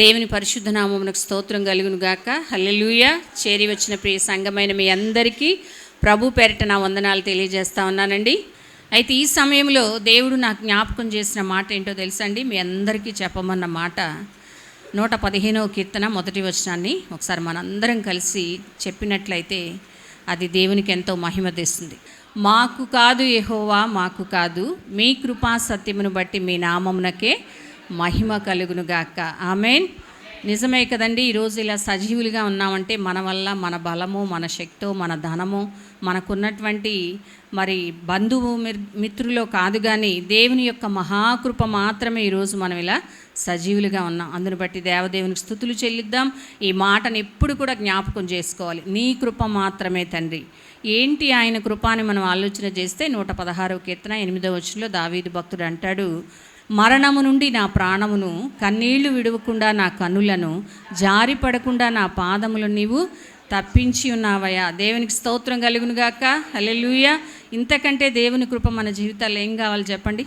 దేవుని పరిశుద్ధనామమునకు స్తోత్రం కలుగును గాక. హల్లెలూయ. చేరి వచ్చిన ప్రియ సంఘమైన మీ అందరికీ ప్రభు పేరిట నా వందనాలు తెలియజేస్తా ఉన్నానండి. అయితే ఈ సమయంలో దేవుడు నాకు జ్ఞాపకం చేసిన మాట ఏంటో తెలుసండి మీ అందరికీ చెప్పమన్న మాట. నూట పదిహేనవ కీర్తన మొదటి వచనాన్ని ఒకసారి మనందరం కలిసి చెప్పినట్లయితే అది దేవునికి ఎంతో మహిమ తెస్తుంది. మాకు కాదు ఎహోవా మాకు కాదు. మీ కృపా సత్యమును బట్టి మీ నామమునకే మహిమ కలుగునుగాక ఆమెన్. నిజమే కదండి ఈరోజు ఇలా సజీవులుగా ఉన్నామంటే మన వల్ల మన బలము మన శక్తో మన ధనము మనకున్నటువంటి మరి బంధువు మిత్రులో కాదు కానీ దేవుని యొక్క మహాకృప మాత్రమే ఈరోజు మనం ఇలా సజీవులుగా ఉన్నాం. అందుని బట్టి దేవదేవునికి స్థుతులు చెల్లిద్దాం. ఈ మాటను ఎప్పుడు కూడా జ్ఞాపకం చేసుకోవాలి. నీ కృప మాత్రమే తండ్రి. ఏంటి ఆయన కృపాని మనం ఆలోచన చేస్తే నూట పదహారవ కీర్తన ఎనిమిదవ వచ్చంలో దావీదు భక్తుడు అంటాడు మరణము నుండి నా ప్రాణమును కన్నీళ్ళు విడవకుండా నా కన్నులను జారి పడకుండా నా పాదములు నీవు తప్పించి ఉన్నావయ్యా. దేవునికి స్తోత్రం కలుగునుగాక హల్లెలూయ. ఇంతకంటే దేవుని కృప మన జీవితాల్లో ఏం కావాలి చెప్పండి?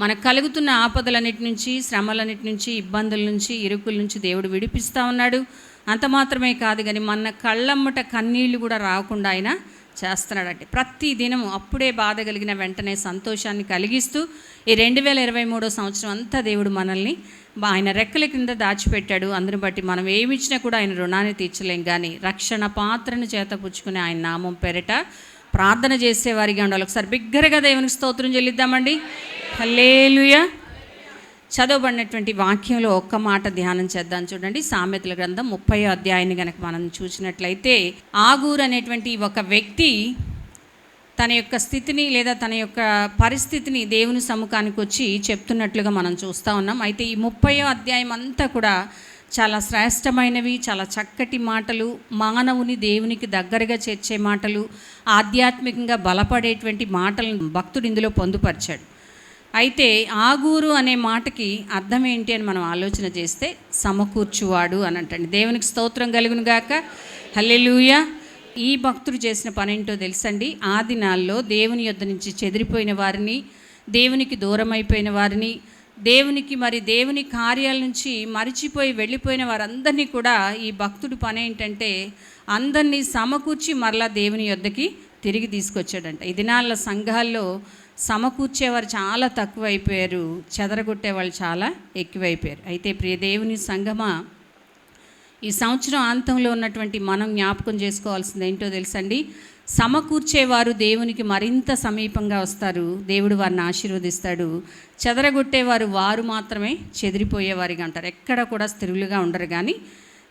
మనకు కలుగుతున్న ఆపదలన్నిటి నుంచి శ్రమలన్నిటి నుంచి ఇబ్బందుల నుంచి ఇరుకుల నుంచి దేవుడు విడిపిస్తూ ఉన్నాడు. అంత మాత్రమే కాదు కానీ మన కళ్ళమ్మట కన్నీళ్ళు కూడా రాకుండా ఆయన చేస్తున్నాడంటే ప్రతి దినము అప్పుడే బాధ కలిగిన వెంటనే సంతోషాన్ని కలిగిస్తూ ఈ రెండు వేల ఇరవై మూడో సంవత్సరం అంతా దేవుడు మనల్ని ఆయన రెక్కల కింద దాచిపెట్టాడు. అందుని బట్టి మనం ఏమిచ్చినా కూడా ఆయన రుణాన్ని తీర్చలేం. కానీ రక్షణ పాత్రను చేతపుచ్చుకుని ఆయన నామం పెరట ప్రార్థన చేసేవారిగా ఉండాలి. ఒకసారి బిగ్గరగా దేవునికి స్తోత్రం చెల్లిద్దామండి. హల్లేలుయా. చదవబడినటువంటి వాక్యంలో ఒక్క మాట ధ్యానం చేద్దాం చూడండి. సామెతల గ్రంథం ముప్పై అధ్యాయాన్ని కనుక మనం చూసినట్లయితే ఆగూర్ అనేటువంటి ఒక వ్యక్తి తన యొక్క స్థితిని లేదా తన యొక్క పరిస్థితిని దేవుని సముఖానికి వచ్చి చెప్తున్నట్లుగా మనం చూస్తూ ఉన్నాం. అయితే ఈ ముప్పయో అధ్యాయం అంతా కూడా చాలా శ్రేష్టమైనవి చాలా చక్కటి మాటలు మానవుని దేవునికి దగ్గరగా చేర్చే మాటలు ఆధ్యాత్మికంగా బలపడేటువంటి మాటలను భక్తుడు ఇందులో పొందుపరిచాడు. అయితే ఆగూరు అనే మాటకి అర్థం ఏంటి అని మనం ఆలోచన చేస్తే సమకూర్చువాడు అని అంటండి. దేవునికి స్తోత్రం కలుగును గాక. హల్లెలూయ. ఈ భక్తుడు చేసిన పని ఏంటో తెలుసండి? ఆ దినాల్లో దేవుని యొద్ద నుంచి చెదిరిపోయిన వారిని దేవునికి దూరం అయిపోయిన వారిని దేవునికి మరి దేవుని కార్యాల నుంచి మరిచిపోయి వెళ్ళిపోయిన వారందరినీ కూడా ఈ భక్తుడి పని ఏంటంటే అందరినీ సమకూర్చి మరలా దేవుని యొద్దకి తిరిగి తీసుకొచ్చాడంట. ఈ దినాల సంఘాల్లో సమకూర్చేవారు చాలా తక్కువైపోయారు చెదరగొట్టే వాళ్ళు చాలా ఎక్కువైపోయారు. అయితే ప్రియ దేవుని ఈ సంవత్సరం అంతంలో ఉన్నటువంటి మనం జ్ఞాపకం చేసుకోవాల్సింది ఏంటో తెలుసండి? సమకూర్చేవారు దేవునికి మరింత సమీపంగా వస్తారు దేవుడు వారిని ఆశీర్వదిస్తాడు. చెదరగొట్టేవారు వారు మాత్రమే చెదిరిపోయేవారిగా అంటారు ఎక్కడ కూడా స్థిరులుగా ఉండరు కానీ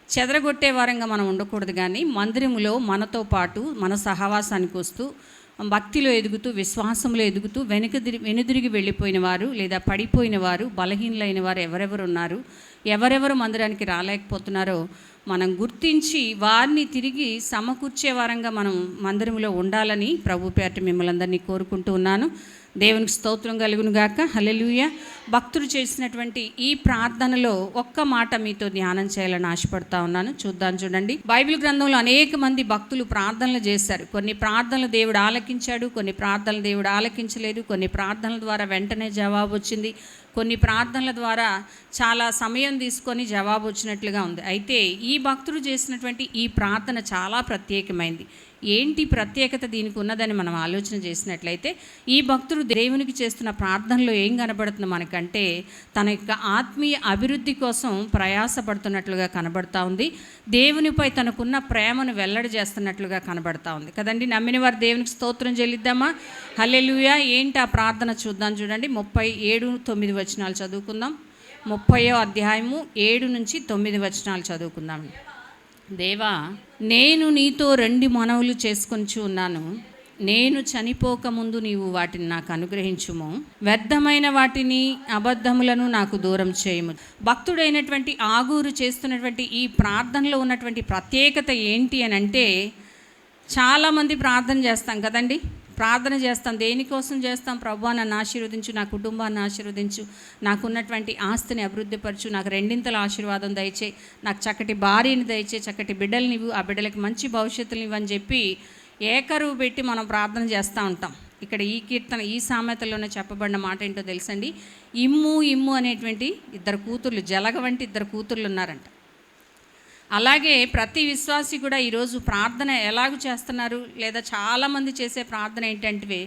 చెదరగొట్టే వారంగా మనం ఉండకూడదు కానీ మందిరములో మనతో పాటు మన సహవాసానికి వస్తూ భక్తిలో ఎదుగుతూ విశ్వాసంలో ఎదుగుతూ వెనుక వెనుదిరిగి వెళ్ళిపోయిన వారు లేదా పడిపోయిన వారు బలహీనులైన వారు ఎవరెవరు ఉన్నారు ఎవరెవరు మందిరానికి రాలేకపోతున్నారో మనం గుర్తించి వారిని తిరిగి సమకూర్చే వారంగా మనం మందిరంలో ఉండాలని ప్రభు పేట మిమ్మల్ని అందరినీ కోరుకుంటూ ఉన్నాను. దేవునికి స్తోత్రం కలుగును గాక. హలెలుయ భక్తులు చేసినటువంటి ఈ ప్రార్థనలో ఒక్క మాట మీతో ధ్యానం చేయాలని ఆశపడతా ఉన్నాను. చూద్దాం చూడండి. బైబిల్ గ్రంథంలో అనేక మంది భక్తులు ప్రార్థనలు చేశారు. కొన్ని ప్రార్థనలు దేవుడు ఆలకించాడు కొన్ని ప్రార్థనలు దేవుడు ఆలకించలేదు కొన్ని ప్రార్థనల ద్వారా వెంటనే జవాబు వచ్చింది. కొన్ని ప్రార్థనల ద్వారా చాలా సమయం తీసుకొని జవాబు వచ్చినట్లుగా ఉంది. అయితే ఈ భక్తుడు చేసినటువంటి ఈ ప్రార్థన చాలా ప్రత్యేకమైంది. ఏంటి ప్రత్యేకత దీనికి ఉన్నదని మనం ఆలోచన చేసినట్లయితే ఈ భక్తుడు దేవునికి చేస్తున్న ప్రార్థనలో ఏం కనబడుతుంది మనకంటే తన యొక్క ఆత్మీయ అభివృద్ధి కోసం ప్రయాసపడుతున్నట్లుగా కనబడతా ఉంది. దేవునిపై తనకున్న ప్రేమను వెల్లడి చేస్తున్నట్లుగా కనబడతా ఉంది. కదండి నమ్మిన వారు దేవునికి స్తోత్రం చెల్లిద్దామా? హల్లెలూయా. ఏంటి ఆ ప్రార్థన చూద్దాం చూడండి. ముప్పై ఏడు తొమ్మిది వచనాలు చదువుకుందాం. ముప్పయో అధ్యాయము ఏడు నుంచి తొమ్మిది వచనాలు చదువుకుందాం. దేవా నేను నీతో రెండు మనవులు చేసుకొంచు ఉన్నాను. నేను చనిపోకముందు నీవు వాటిని నాకు అనుగ్రహించుము. వ్యర్థమైన వాటిని అబద్ధములను నాకు దూరం చేయము. భక్తుడైనటువంటి ఆగూరు చేస్తున్నటువంటి ఈ ప్రార్థనలో ఉన్నటువంటి ప్రత్యేకత ఏంటి అని అంటే చాలామంది ప్రార్థన చేస్తాం కదండి. ప్రార్థన చేస్తాం దేనికోసం చేస్తాం? ప్రభు నన్ను ఆశీర్వదించు నా కుటుంబాన్ని ఆశీర్వదించు నాకున్నటువంటి ఆస్తిని అభివృద్ధిపరచు నాకు రెండింతల ఆశీర్వాదం దయచే నాకు చక్కటి భార్యని దయచే చక్కటి బిడ్డల్ని ఆ బిడ్డలకి మంచి భవిష్యత్తులు ఇవ్వని చెప్పి ఏకరువు పెట్టి మనం ప్రార్థన చేస్తూ ఉంటాం. ఇక్కడ ఈ కీర్తన ఈ సామెతలోనే చెప్పబడిన మాట ఏంటో తెలుసండి? ఇమ్ము ఇమ్ము అనేటువంటి ఇద్దరు కూతుర్లు జలగ వంటి ఇద్దరు కూతుర్లు ఉన్నారంట. అలాగే ప్రతి విశ్వాసి కూడా ఈరోజు ప్రార్థన ఎలాగ చేస్తున్నారు లేదా చాలామంది చేసే ప్రార్థన ఏంటంటే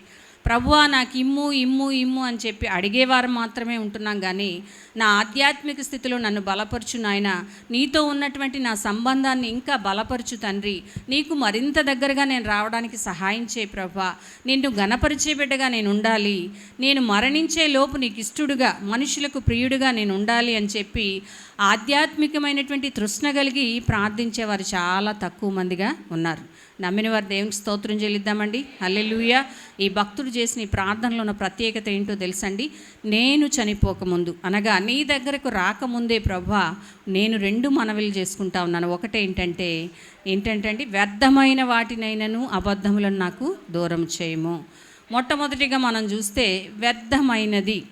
ప్రభువా నాకు ఇమ్ము ఇమ్ము ఇమ్ము అని చెప్పి అడిగేవారు మాత్రమే ఉంటున్నాం కానీ నా ఆధ్యాత్మిక స్థితిలో నన్ను బలపరచు నాయన. నీతో ఉన్నటువంటి నా సంబంధాన్ని ఇంకా బలపరచు తండ్రి. నీకు మరింత దగ్గరగా నేను రావడానికి సహాయం చేయి ప్రభా నిన్ను గణపరిచే బిడ్డగా నేను ఉండాలి. నేను మరణించే లోపు నీకు ఇష్టడుగా మనుషులకు ప్రియుడిగా నేను ఉండాలి అని చెప్పి ఆధ్యాత్మికమైనటువంటి తృష్ణ కలిగి ప్రార్థించేవారు చాలా తక్కువ మందిగా ఉన్నారు. నమ్మిన వారు దేవునికి స్తోత్రం చెల్లిద్దామండి. అల్లెలుయ ఈ భక్తుడు చేసిన ఈ ప్రార్థనలో ఉన్న ప్రత్యేకత ఏంటో తెలుసండి? నేను చనిపోకముందు అనగా నీ దగ్గరకు రాకముందే ప్రభా నేను రెండు మనవిలు చేసుకుంటా ఉన్నాను. ఒకటేంటంటే ఏంటంటే వ్యర్థమైన వాటినైనను అబద్ధములను నాకు దూరం చేయము. మొట్టమొదటిగా మనం చూస్తే వ్యర్థమైనది.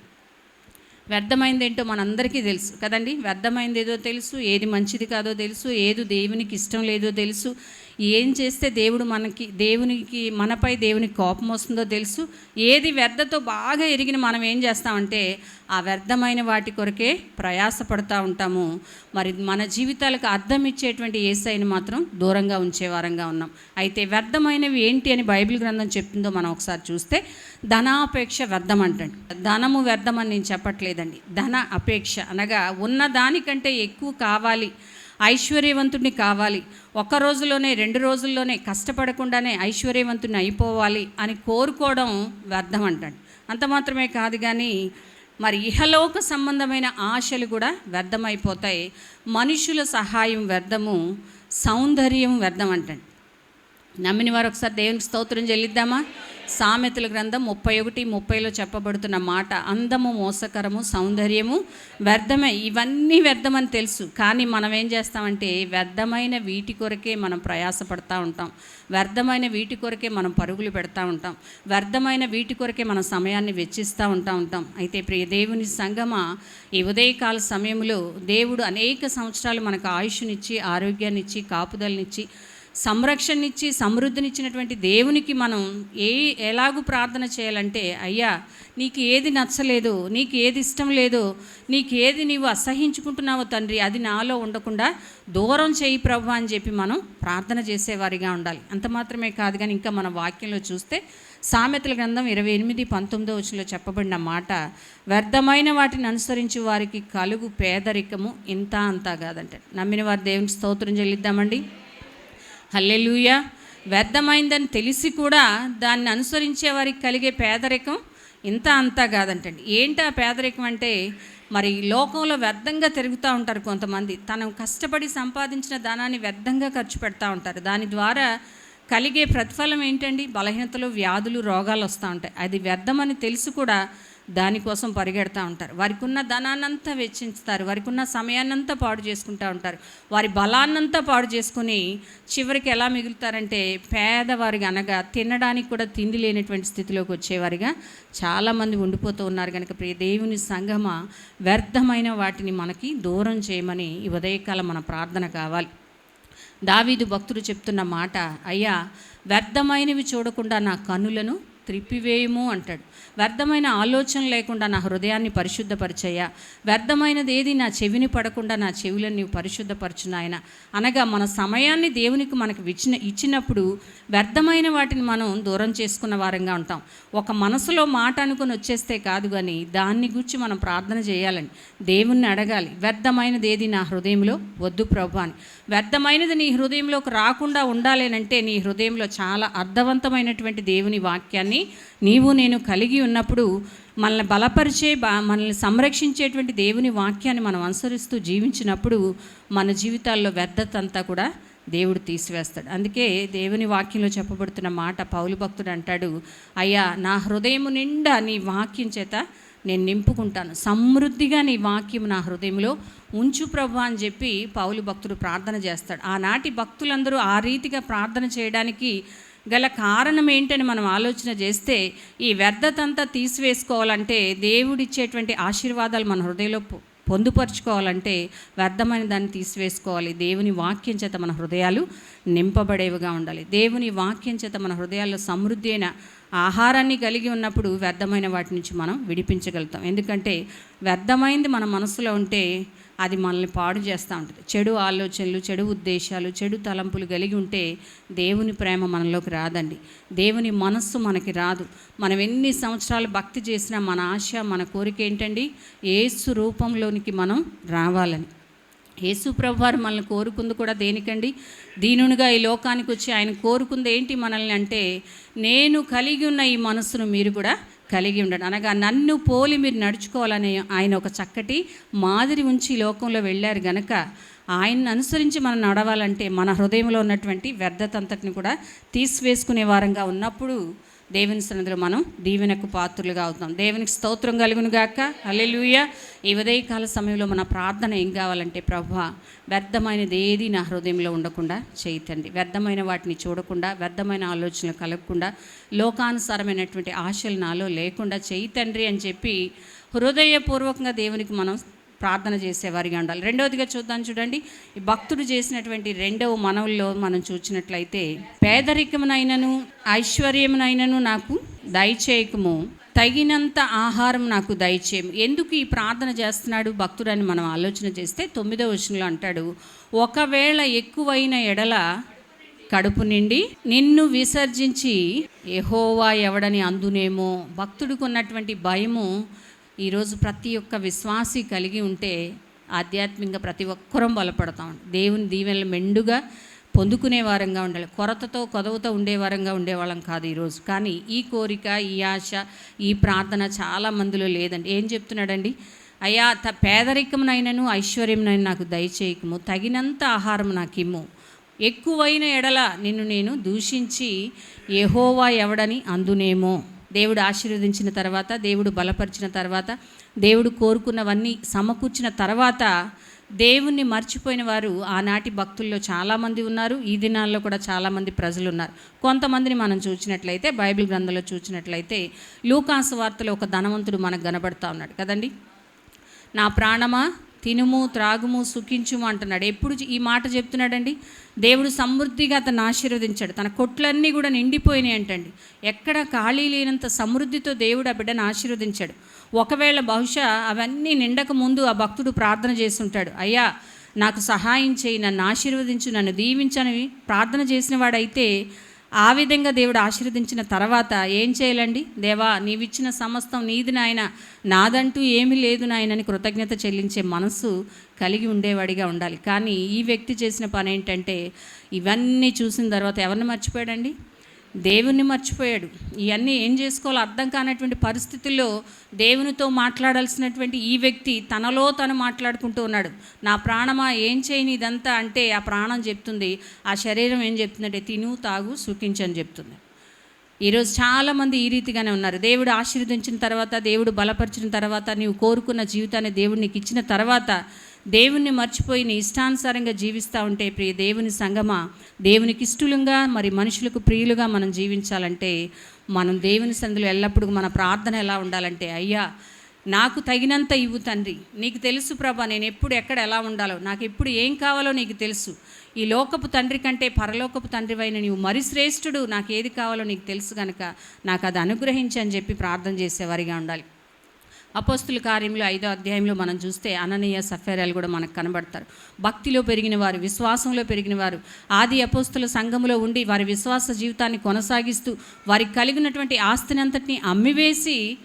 వ్యర్థమైంది ఏంటో మనందరికీ తెలుసు కదండి. వ్యర్థమైంది ఏదో తెలుసు ఏది మంచిది కాదో తెలుసు ఏది దేవునికి ఇష్టం లేదో తెలుసు ఏం చేస్తే దేవుడు మనకి దేవునికి మనపై దేవునికి కోపం వస్తుందో తెలుసు. ఏది వ్యర్థతో బాగా ఎరిగిన మనం ఏం చేస్తామంటే ఆ వ్యర్థమైన వాటి కొరకే ప్రయాసపడుతూ ఉంటాము. మరి మన జీవితాలకు అర్థం ఇచ్చేటువంటి ఏసైని మాత్రం దూరంగా ఉంచేవారంగా ఉన్నాం. అయితే వ్యర్థమైనవి ఏంటి అని బైబిల్ గ్రంథం చెప్తుందో మనం ఒకసారి చూస్తే ధనాపేక్ష వ్యర్థం అంటండి. ధనము వ్యర్థం అని నేను చెప్పట్లేదండి. ధన అపేక్ష అనగా ఉన్న దానికంటే ఎక్కువ కావాలి. ఐశ్వర్యవంతుడిని కావాలి. ఒక్క రోజులోనే రెండు రోజుల్లోనే కష్టపడకుండానే ఐశ్వర్యవంతుని అయిపోవాలి అని కోరుకోవడం వ్యర్థం అంటాడు. అంత మాత్రమే కాదు కానీ మరి ఇహలోక సంబంధమైన ఆశలు కూడా వ్యర్థమైపోతాయి. మనుషుల సహాయం వ్యర్థము సౌందర్యం వ్యర్థం అంటండి. నమ్మిన వారు ఒకసారి దేవునికి స్తోత్రం చెల్లిద్దామా? సామెతల గ్రంథం ముప్పై ఒకటి ముప్పైలో చెప్పబడుతున్న మాట అందము మోసకరము సౌందర్యము వ్యర్థమే. ఇవన్నీ వ్యర్థమని తెలుసు. కానీ మనం ఏం చేస్తామంటే వ్యర్థమైన వీటి కొరకే మనం ప్రయాసపడతా ఉంటాం. వ్యర్థమైన వీటి కొరకే మనం పరుగులు పెడతా ఉంటాం. వ్యర్థమైన వీటి కొరకే మన సమయాన్ని వెచ్చిస్తూ ఉంటా ఉంటాం. అయితే ప్రియ దేవుని సంగమ ఈ ఉదయకాల సమయంలో దేవుడు అనేక సంవత్సరాలు మనకు ఆయుష్నిచ్చి ఆరోగ్యాన్నిచ్చి కాపుదలనిచ్చి సంరక్షణనిచ్చి సమృద్ధినిచ్చినటువంటి దేవునికి మనం ఏ ఎలాగూ ప్రార్థన చేయాలంటే అయ్యా నీకు ఏది నచ్చలేదు నీకు ఏది ఇష్టం లేదు నీకు ఏది నీవు అసహించుకుంటున్నావో తండ్రి అది నాలో ఉండకుండా దూరం చేయి ప్రభు అని చెప్పి మనం ప్రార్థన చేసేవారిగా ఉండాలి. అంత మాత్రమే కాదు కానీ ఇంకా మన వాక్యంలో చూస్తే సామెతల గ్రంథం ఇరవై ఎనిమిది పంతొమ్మిదో వచ్చిలో చెప్పబడిన మాట వ్యర్థమైన వాటిని అనుసరించి వారికి కలుగు పేదరికము ఇంత అంతా కాదంటే. నమ్మిన వారి దేవునికి స్తోత్రం చెల్లిద్దామండి. హల్లెలూయ. వ్యర్థమైందని తెలిసి కూడా దాన్ని అనుసరించే వారికి కలిగే పేదరికం ఇంత అంతా కాదంటండి. ఏంటి ఆ పేదరికం అంటే మరి లోకంలో వ్యర్థంగా తిరుగుతూ ఉంటారు కొంతమంది. తను కష్టపడి సంపాదించిన ధనాన్ని వ్యర్థంగా ఖర్చు పెడతా ఉంటారు. దాని ద్వారా కలిగే ప్రతిఫలం ఏంటండి? బలహీనతలు వ్యాధులు రోగాలు వస్తూ ఉంటాయి. అది వ్యర్థమని తెలిసి కూడా దానికోసం పరిగెడతా ఉంటారు. వారికి ఉన్న ధనాన్నంతా వెచ్చించుతారు. వారికి ఉన్న సమయాన్నంతా పాడు చేసుకుంటూ ఉంటారు. వారి బలాన్నంతా పాడు చేసుకుని చివరికి ఎలా మిగులుతారంటే పేదవారిగా అనగా తినడానికి కూడా తిండి లేనటువంటి స్థితిలోకి వచ్చేవారిగా చాలామంది ఉండిపోతూ ఉన్నారు కనుక ప్రియ దేవుని సంగమ వ్యర్థమైన వాటిని మనకి దూరం చేయమని ఈ ఉదయకాలం మన ప్రార్థన కావాలి. దావీదు భక్తుడు చెప్తున్న మాట అయ్యా వ్యర్థమైనవి చూడకుండా నా కన్నులను త్రిప్పివేయము అంటాడు. వ్యర్థమైన ఆలోచన లేకుండా నా హృదయాన్ని పరిశుద్ధపరిచయ్యా. వ్యర్థమైనది ఏది నా చెవిని పడకుండా నా చెవులను నీవు పరిశుద్ధపరచు నాయన. అనగా మన సమయాన్ని దేవునికి మనకు ఇచ్చిన ఇచ్చినప్పుడు వ్యర్థమైన వాటిని మనం దూరం చేసుకున్న వారంగా ఉంటాం. ఒక మనసులో మాట అనుకుని వచ్చేస్తే కాదు కానీ దాన్ని గురించి మనం ప్రార్థన చేయాలని దేవుణ్ణి అడగాలి. వ్యర్థమైనది ఏది నా హృదయంలో వద్దు ప్రభు అని. వ్యర్థమైనది నీ హృదయంలోకి రాకుండా ఉండాలేనంటే నీ హృదయంలో చాలా అర్థవంతమైనటువంటి దేవుని వాక్యాన్ని నీవు నేను కలిగి ఉన్నప్పుడు మనల్ని బలపరిచే బ మనల్ని సంరక్షించేటువంటి దేవుని వాక్యాన్ని మనం అనుసరిస్తూ జీవించినప్పుడు మన జీవితాల్లో వ్యర్థత అంతా కూడా దేవుడు తీసివేస్తాడు. అందుకే దేవుని వాక్యంలో చెప్పబడుతున్న మాట పౌలు భక్తుడు అంటాడు అయ్యా నా హృదయము నిండా నీ వాక్యం చేత నేను నింపుకుంటాను. సమృద్ధిగా నీ వాక్యం నా హృదయంలో ఉంచు ప్రభు అని చెప్పి పౌలు భక్తుడు ప్రార్థన చేస్తాడు. ఆనాటి భక్తులందరూ ఆ రీతిగా ప్రార్థన చేయడానికి గల కారణం ఏంటని మనం ఆలోచన చేస్తే ఈ వ్యర్థతంతా తీసివేసుకోవాలంటే దేవుడిచ్చేటువంటి ఆశీర్వాదాలు మన హృదయంలో పొందుపరుచుకోవాలంటే వ్యర్థమైన దాన్ని తీసివేసుకోవాలి. దేవుని వాక్యం చేత మన హృదయాలు నింపబడేవిగా ఉండాలి. దేవుని వాక్యం చేత మన హృదయాల్లో సమృద్ధి అయిన ఆహారాన్ని కలిగి ఉన్నప్పుడు వ్యర్థమైన వాటి నుంచి మనం విడిపించగలుగుతాం. ఎందుకంటే వ్యర్థమైంది మన మనసులో ఉంటే అది మనల్ని పాడు చేస్తూ ఉంటుంది. చెడు ఆలోచనలు చెడు ఉద్దేశాలు చెడు తలంపులు కలిగి ఉంటే దేవుని ప్రేమ మనలోకి రాదండి. దేవుని మనస్సు మనకి రాదు. మనం ఎన్ని సంవత్సరాలు భక్తి చేసినా మన ఆశ మన కోరిక ఏంటండి? ఏసు రూపంలోనికి మనం రావాలని. యేసు ప్రభువారు మనల్ని కోరుకుంది కూడా దేనికండి? దీనునిగా ఈ లోకానికి వచ్చి ఆయన కోరుకుంది ఏంటి మనల్ని అంటే నేను కలిగి ఉన్న ఈ మనస్సును మీరు కూడా కలిగి ఉండండి. అనగా నన్ను పోలి మీరు నడుచుకోవాలని ఆయన ఒక చక్కటి మాదిరి ఉంచి లోకంలో వెళ్ళారు గనక ఆయన్ని అనుసరించి మనం నడవాలంటే మన హృదయంలో ఉన్నటువంటి వ్యర్థత అంతటిని కూడా తీసివేసుకునే వారంగా ఉన్నప్పుడు దేవుని సన్నిధిలో మనం దీవెనకు పాత్రులుగా అవుతాం దేవునికి స్తోత్రం కలుగును గాక. అల్లెలుయ ఈ ఉదయకాల సమయంలో మన ప్రార్థన ఏం కావాలంటే ప్రభు వ్యర్థమైనది ఏది నా హృదయంలో ఉండకుండా చేయతండి. వ్యర్థమైన వాటిని చూడకుండా వ్యర్థమైన ఆలోచనలు కలగకుండా లోకానుసారమైనటువంటి ఆశలు నాలో లేకుండా చేయి తండ్రి అని చెప్పి హృదయపూర్వకంగా దేవునికి మనం ప్రార్థన చేసేవారిగా ఉండాలి. రెండవదిగా చూద్దాం చూడండి. ఈ భక్తుడు చేసినటువంటి రెండవ మనవుల్లో మనం చూసినట్లయితే పేదరికమునైనను ఐశ్వర్యమునైనను నాకు దయచేయకము. తగినంత ఆహారం నాకు దయచేయము. ఎందుకు ఈ ప్రార్థన చేస్తున్నాడు భక్తుడని మనం ఆలోచన చేస్తే తొమ్మిదో వచనంలో అంటాడు ఒకవేళ ఎక్కువైన ఎడల కడుపు నిండి నిన్ను విసర్జించి ఎహోవా ఎవడని అందునేమో. భక్తుడికి ఉన్నటువంటి భయము ఈరోజు ప్రతి ఒక్క విశ్వాసి కలిగి ఉంటే ఆధ్యాత్మికంగా ప్రతి ఒక్కరం బలపడతాం దేవుని దీవెనలు మెండుగా పొందుకునే వారంగా ఉండాలి. కొరతతో కొదవతో ఉండేవారంగా ఉండేవాళ్ళం కాదు ఈరోజు. కానీ ఈ కోరిక ఈ ఆశ ఈ ప్రార్థన చాలా మందిలో లేదండి. ఏం చెప్తున్నాడండి? అయ్యా త పేదరికమునైనను ఐశ్వర్యమునైనా నాకు దయచేయకము. తగినంత ఆహారం నాకు ఇమ్ము ఎక్కువైన ఎడల నిన్ను నేను దూషించి ఎహోవా ఎవడని అందునేమో. దేవుడు ఆశీర్వదించిన తర్వాత దేవుడు బలపరిచిన తర్వాత దేవుడు కోరుకున్నవన్నీ సమకూర్చిన తర్వాత దేవుణ్ణి మర్చిపోయిన వారు ఆనాటి భక్తుల్లో చాలామంది ఉన్నారు. ఈ దినాల్లో కూడా చాలామంది ప్రజలు ఉన్నారు కొంతమందిని మనం చూసినట్లయితే బైబిల్ గ్రంథంలో చూసినట్లయితే లూకాసు వార్తలో ఒక ధనవంతుడు మనకు కనబడతా ఉన్నాడు. కదండి? నా ప్రాణమా? తినుము త్రాగుము సుఖించుము అంటున్నాడు. ఎప్పుడు ఈ మాట చెప్తున్నాడండి? దేవుడు సమృద్ధిగా అతను ఆశీర్వదించాడు. తన కొట్లన్నీ కూడా నిండిపోయినాయి అంటండి. ఎక్కడ ఖాళీ లేనంత సమృద్ధితో దేవుడు ఆ బిడ్డను ఆశీర్వదించాడు. ఒకవేళ బహుశా అవన్నీ నిండక ముందు ఆ భక్తుడు ప్రార్థన చేస్తుంటాడు. అయ్యా నాకు సహాయం చేయి నన్ను ఆశీర్వదించు నన్ను దీవించని ప్రార్థన చేసిన వాడైతే ఆ విధంగా దేవుడు ఆశీర్వదించిన తర్వాత ఏం చేయాలండి? దేవా నీవిచ్చిన సమస్తం నీది నాయన. నాదంటూ ఏమీ లేదు నాయనని కృతజ్ఞత చెల్లించే మనస్సు కలిగి ఉండేవాడిగా ఉండాలి. కానీ ఈ వ్యక్తి చేసిన పని ఏంటంటే ఇవన్నీ చూసిన తర్వాత ఎవరిని మర్చిపోయాడండి? దేవుణ్ణి మర్చిపోయాడు. ఇవన్నీ ఏం చేసుకోవాలో అర్థం కానటువంటి పరిస్థితుల్లో దేవునితో మాట్లాడాల్సినటువంటి ఈ వ్యక్తి తనలో తను మాట్లాడుకుంటూ ఉన్నాడు. నా ప్రాణమా ఏం చేయని ఇదంతా అంటే ఆ ప్రాణం చెప్తుంది. ఆ శరీరం ఏం చెప్తుందంటే తిను తాగు సుఖించని చెప్తుంది. ఈరోజు చాలామంది ఈ రీతిగానే ఉన్నారు. దేవుడు ఆశీర్వదించిన తర్వాత దేవుడు బలపరిచిన తర్వాత నీవు కోరుకున్న జీవితాన్ని దేవుడు నీకు ఇచ్చిన తర్వాత దేవుణ్ణి మర్చిపోయి నీ ఇష్టానుసారంగా జీవిస్తూ ఉంటే ప్రియ దేవుని సంగమా దేవునికి ఇష్టలుగా మరి మనుషులకు ప్రియులుగా మనం జీవించాలంటే మనం దేవుని సందులో ఎల్లప్పుడూ మన ప్రార్థన ఎలా ఉండాలంటే అయ్యా నాకు తగినంత ఇవ్వు తండ్రి. నీకు తెలుసు ప్రభా నేను ఎప్పుడు ఎక్కడ ఎలా ఉండాలో. నాకు ఎప్పుడు ఏం కావాలో నీకు తెలుసు. ఈ లోకపు తండ్రి కంటే పరలోకపు తండ్రివైన నీవు మరి శ్రేష్ఠుడు. నాకు ఏది కావాలో నీకు తెలుసు కనుక నాకు అది అనుగ్రహించి అని చెప్పి ప్రార్థన చేసేవారిగా ఉండాలి. అపోస్తుల కార్యంలో ఐదో అధ్యాయంలో మనం చూస్తే అననీయ సఫేరాలు కూడా మనకు కనబడతారు. భక్తిలో పెరిగిన వారు విశ్వాసంలో పెరిగిన వారు ఆది అపోస్తుల సంఘములో ఉండి వారి విశ్వాస జీవితాన్ని కొనసాగిస్తూ వారికి కలిగినటువంటి ఆస్తిని అంతటిని అమ్మివేసి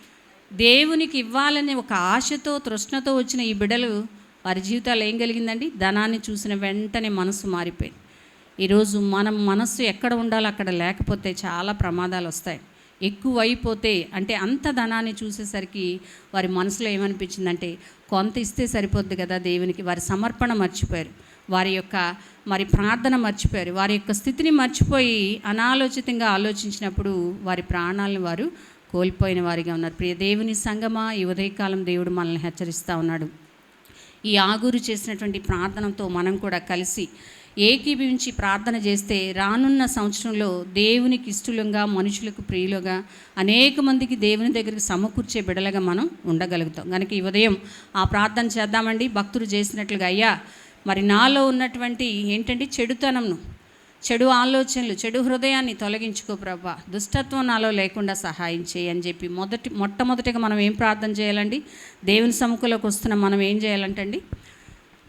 దేవునికి ఇవ్వాలనే ఒక ఆశతో తృష్ణతో వచ్చిన ఈ బిడలు వారి జీవితాలు ఏం కలిగిందండి? ధనాన్ని చూసిన వెంటనే మనసు మారిపోయింది. ఈరోజు మనం మనస్సు ఎక్కడ ఉండాలో అక్కడ లేకపోతే చాలా ప్రమాదాలు వస్తాయి. ఎక్కువ అయిపోతే అంటే అంత ధనాన్ని చూసేసరికి వారి మనసులో ఏమనిపించిందంటే కొంత ఇస్తే సరిపోద్ది కదా దేవునికి. వారి సమర్పణ మర్చిపోయారు. వారి యొక్క మరి ప్రార్థన మర్చిపోయారు. వారి యొక్క స్థితిని మర్చిపోయి అనాలోచితంగా ఆలోచించినప్పుడు వారి ప్రాణాలను వారు కోల్పోయిన వారిగా ఉన్నారు. ప్రియ దేవుని సంగమా ఈ ఉదయకాలం దేవుడు మనల్ని హెచ్చరిస్తూ ఉన్నాడు. ఈ ఆగురు చేసినటువంటి ప్రార్థనతో మనం కూడా కలిసి ఏకీభవించి ప్రార్థన చేస్తే రానున్న సంవత్సరంలో దేవునికి ఇష్టలుగా మనుషులకు ప్రియులుగా అనేక మందికి దేవుని దగ్గరికి సమకూర్చే బిడలుగా మనం ఉండగలుగుతాం. కనుక ఈ ఉదయం ఆ ప్రార్థన చేద్దామండి. భక్తులు చేసినట్లుగా అయ్యా మరి నాలో ఉన్నటువంటి ఏంటంటే చెడుతనంను చెడు ఆలోచనలు చెడు హృదయాన్ని తొలగించుకో ప్రభా. దుష్టత్వం నాలో లేకుండా సహాయం చేయి అని చెప్పి మొదటి మొట్టమొదటిగా మనం ఏం ప్రార్థన చేయాలండి? దేవుని సముఖంలోకి వస్తున్న మనం ఏం చేయాలంటండి?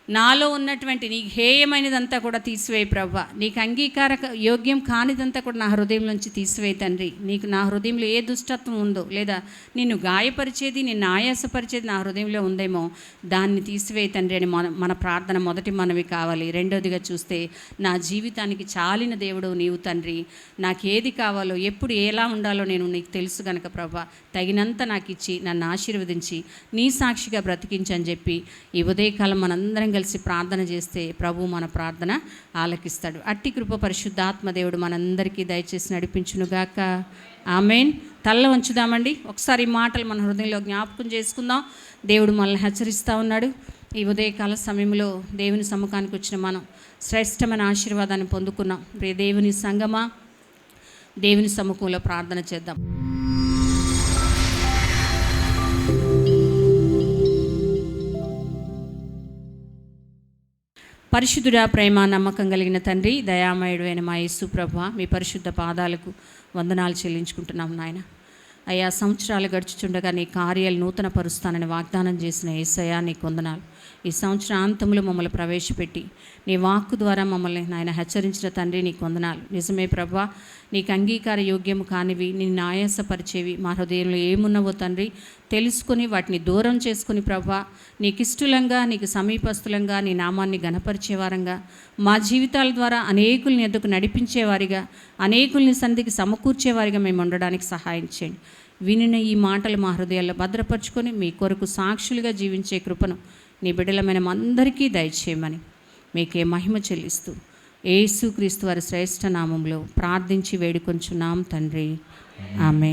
నాలో ఉన్నటువంటి నీ హేయమైనదంతా కూడా తీసివేయి ప్రభా నీకు అంగీకార యోగ్యం కానిదంతా కూడా నా హృదయం నుంచి తీసివేయి తండ్రి. నీకు నా హృదయంలో ఏ దుష్టత్వం ఉందో లేదా నిన్ను గాయపరిచేది నిన్ను ఆయాసపరిచేది నా హృదయంలో ఉందేమో దాన్ని తీసివేయి తండ్రి అని మన మన ప్రార్థన మొదటి మనవి కావాలి. రెండోదిగా చూస్తే నా జీవితానికి చాలిన దేవుడు నీవు తండ్రి. నాకు ఏది కావాలో ఎప్పుడు ఎలా ఉండాలో నేను నీకు తెలుసు గనక ప్రభ తగినంత నాకు ఇచ్చి నన్ను ఆశీర్వదించి నీ సాక్షిగా బ్రతికించని చెప్పి ఈ ఉదయకాలం మనందరం కలిసి ప్రార్థన చేస్తే ప్రభు మన ప్రార్థన ఆలకిస్తాడు. అట్టి కృప పరిశుద్ధాత్మ దేవుడు మనందరికీ దయచేసి నడిపించునుగాక. ఆమెన్. తల్ల వంచుదామండి. ఒకసారి ఈ మాటలు మన హృదయంలో జ్ఞాపకం చేసుకుందాం. దేవుడు మనల్ని హెచ్చరిస్తూ ఉన్నాడు. ఈ ఉదయకాల సమయంలో దేవుని సముఖానికి వచ్చిన మనం శ్రేష్టమైన ఆశీర్వాదాన్ని పొందుకున్నాం. రే దేవుని సంగమా దేవుని సముఖంలో ప్రార్థన చేద్దాం. పరిశుద్ధుడా ప్రేమ నమ్మకం కలిగిన తండ్రి దయామయుడు అయిన మా యేసు ప్రభ మీ పరిశుద్ధ పాదాలకు వందనాలు చెల్లించుకుంటున్నాం నాయన. అయ్యా సంవత్సరాలు గడుచుచుండగా నీ కార్యాలు నూతన పరుస్తానని వాగ్దానం చేసిన ఏసయ్యా నీకు వందనాలు. ఈ సంవత్సరాంతంలో మమ్మల్ని ప్రవేశపెట్టి నీ వాక్కు ద్వారా మమ్మల్ని నాయన హెచ్చరించిన తండ్రి నీకు వందనాలు. నిజమే ప్రభా నీకు అంగీకార యోగ్యము కానివి నిన్ను ఆయాసపరిచేవి మా హృదయంలో ఏమున్నవో తండ్రి తెలుసుకొని వాటిని దూరం చేసుకుని ప్రభా నీకు ఇష్టలంగా నీకు సమీపస్తులంగా నీ నామాన్ని గణపరిచేవారంగా మా జీవితాల ద్వారా అనేకుల్ని ఎద్దుకు నడిపించేవారిగా అనేకుల్ని సంధికి సమకూర్చేవారిగా మేము ఉండడానికి సహాయం చేయండి. వినిన ఈ మాటలు మా హృదయాల్లో భద్రపరుచుకొని మీ కొరకు సాక్షులుగా జీవించే కృపను నీ బిడ్డలమైన అందరికీ దయచేయమని మీకే మహిమ చెల్లిస్తూ ఏసుక్రీస్తు వారి శ్రేష్ఠ నామంలో ప్రార్థించి వేడుకొంచున్నాం తండ్రి. ఆమె